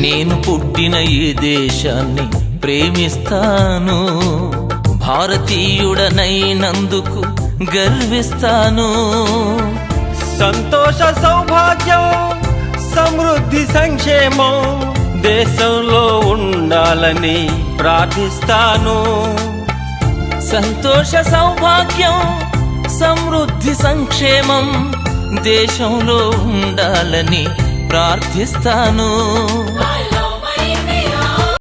నేను పుట్టిన ఈ దేశాన్ని ప్రేమిస్తాను. భారతీయుడనైనందుకు గర్విస్తాను. సంతోష సౌభాగ్యం సమృద్ధి సంక్షేమం దేశంలో ఉండాలని ప్రార్థిస్తాను. సంతోష సౌభాగ్యం సమృద్ధి సంక్షేమం దేశంలో ఉండాలని ప్రార్థిస్తాను.